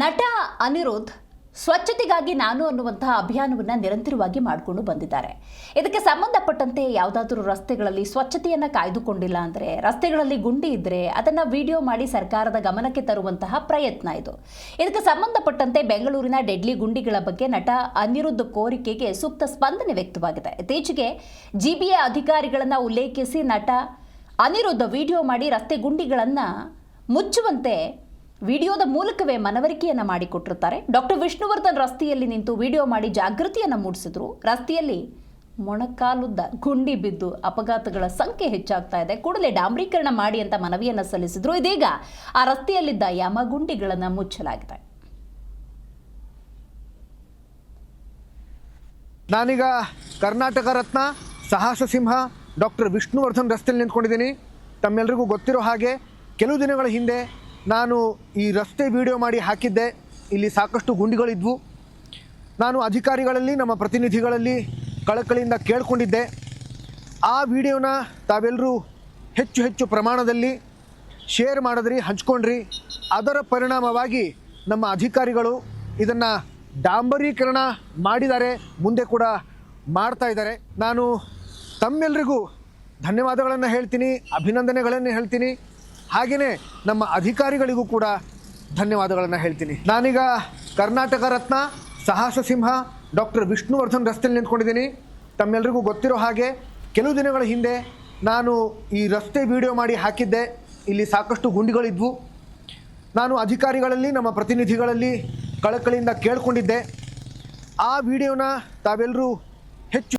ನಟ ಅನಿರುದ್ಧ ಸ್ವಚ್ಛತೆಗಾಗಿ ನಾನು ಅನ್ನುವಂತಹ ಅಭಿಯಾನವನ್ನು ನಿರಂತರವಾಗಿ ಮಾಡಿಕೊಂಡು ಬಂದಿದ್ದಾರೆ. ಇದಕ್ಕೆ ಸಂಬಂಧಪಟ್ಟಂತೆ ಯಾವುದಾದ್ರೂ ರಸ್ತೆಗಳಲ್ಲಿ ಸ್ವಚ್ಛತೆಯನ್ನು ಕಾಯ್ದುಕೊಂಡಿಲ್ಲ ಅಂದರೆ, ರಸ್ತೆಗಳಲ್ಲಿ ಗುಂಡಿ ಇದ್ದರೆ ಅದನ್ನು ವಿಡಿಯೋ ಮಾಡಿ ಸರ್ಕಾರದ ಗಮನಕ್ಕೆ ತರುವಂತಹ ಪ್ರಯತ್ನ ಇದು. ಇದಕ್ಕೆ ಸಂಬಂಧಪಟ್ಟಂತೆ ಬೆಂಗಳೂರಿನ ಡೆಡ್ಲಿ ಗುಂಡಿಗಳ ಬಗ್ಗೆ ನಟ ಅನಿರುದ್ಧ ಕೋರಿಕೆಗೆ ಸೂಕ್ತ ಸ್ಪಂದನೆ ವ್ಯಕ್ತವಾಗಿದೆ. ಇತ್ತೀಚೆಗೆ ಜಿಬಿಎ ಅಧಿಕಾರಿಗಳನ್ನು ಉಲ್ಲೇಖಿಸಿ ನಟ ಅನಿರುದ್ಧ ವಿಡಿಯೋ ಮಾಡಿ ರಸ್ತೆ ಗುಂಡಿಗಳನ್ನು ಮುಚ್ಚುವಂತೆ ವಿಡಿಯೋದ ಮೂಲಕವೇ ಮನವರಿಕೆಯನ್ನು ಮಾಡಿಕೊಟ್ಟಿರ್ತಾರೆ. ಡಾಕ್ಟರ್ ವಿಷ್ಣುವರ್ಧನ್ ರಸ್ತೆಯಲ್ಲಿ ನಿಂತು ವಿಡಿಯೋ ಮಾಡಿ ಜಾಗೃತಿಯನ್ನು ಮೂಡಿಸಿದ್ರು. ರಸ್ತೆಯಲ್ಲಿ ಮೊಣಕಾಲುದ್ದ, ಗುಂಡಿ ಬಿದ್ದು ಅಪಘಾತಗಳ ಸಂಖ್ಯೆ ಹೆಚ್ಚಾಗ್ತಾ ಇದೆ. ಕೂಡಲೇ ಡಾಂಬ್ರೀಕರಣ ಮಾಡಿ ಅಂತ ಮನವಿಯನ್ನು ಸಲ್ಲಿಸಿದ್ರು. ಇದೀಗ ಆ ರಸ್ತೆಯಲ್ಲಿದ್ದ ಯಮಗುಂಡಿಗಳನ್ನು ಮುಚ್ಚಲಾಗಿದೆ. ನಾನೀಗ ಕರ್ನಾಟಕ ರತ್ನ ಸಾಹಸ ಸಿಂಹ ಡಾಕ್ಟರ್ ವಿಷ್ಣುವರ್ಧನ್ ರಸ್ತೆಯಲ್ಲಿ ನಿಂತ್ಕೊಂಡಿದ್ದೀನಿ. ತಮ್ಮೆಲ್ಲರಿಗೂ ಗೊತ್ತಿರೋ ಹಾಗೆ ಕೆಲವು ದಿನಗಳ ಹಿಂದೆ ನಾನು ಈ ರಸ್ತೆ ವಿಡಿಯೋ ಮಾಡಿ ಹಾಕಿದ್ದೆ. ಇಲ್ಲಿ ಸಾಕಷ್ಟು ಗುಂಡಿಗಳಿದ್ವು. ನಾನು ಅಧಿಕಾರಿಗಳಲ್ಲಿ, ನಮ್ಮ ಪ್ರತಿನಿಧಿಗಳಲ್ಲಿ ಕಳಕಳಿಯಿಂದ ಕೇಳಿಕೊಂಡಿದ್ದೆ. ಆ ವಿಡಿಯೋನ ತಾವೆಲ್ಲರೂ ಹೆಚ್ಚು ಹೆಚ್ಚು ಪ್ರಮಾಣದಲ್ಲಿ ಶೇರ್ ಮಾಡಿದ್ರಿ, ಹಂಚ್ಕೊಂಡ್ರಿ. ಅದರ ಪರಿಣಾಮವಾಗಿ ನಮ್ಮ ಅಧಿಕಾರಿಗಳು ಇದನ್ನು ಡಾಂಬರೀಕರಣ ಮಾಡಿದ್ದಾರೆ, ಮುಂದೆ ಕೂಡ ಮಾಡ್ತಾ ಇದ್ದಾರೆ. ನಾನು ತಮ್ಮೆಲ್ಲರಿಗೂ ಧನ್ಯವಾದಗಳನ್ನು ಹೇಳ್ತೀನಿ, ಅಭಿನಂದನೆಗಳನ್ನು ಹೇಳ್ತೀನಿ. ಹಾಗೆಯೇ ನಮ್ಮ ಅಧಿಕಾರಿಗಳಿಗೂ ಕೂಡ ಧನ್ಯವಾದಗಳನ್ನು ಹೇಳ್ತೀನಿ. ನಾನೀಗ ಕರ್ನಾಟಕ ರತ್ನ ಸಾಹಸ ಸಿಂಹ ಡಾಕ್ಟರ್ ವಿಷ್ಣುವರ್ಧನ್ ರಸ್ತೆಯಲ್ಲಿ ನಿಂತ್ಕೊಂಡಿದ್ದೀನಿ. ತಮ್ಮೆಲ್ಲರಿಗೂ ಗೊತ್ತಿರೋ ಹಾಗೆ ಕೆಲವು ದಿನಗಳ ಹಿಂದೆ ನಾನು ಈ ರಸ್ತೆ ವಿಡಿಯೋ ಮಾಡಿ ಹಾಕಿದ್ದೆ. ಇಲ್ಲಿ ಸಾಕಷ್ಟು ಗುಂಡಿಗಳಿದ್ವು. ನಾನು ಅಧಿಕಾರಿಗಳಲ್ಲಿ, ನಮ್ಮ ಪ್ರತಿನಿಧಿಗಳಲ್ಲಿ ಕಳಕಳಿಯಿಂದ ಕೇಳಿಕೊಂಡಿದ್ದೆ. ಆ ವಿಡಿಯೋನ ತಾವೆಲ್ಲರೂ ಹೆಚ್ಚು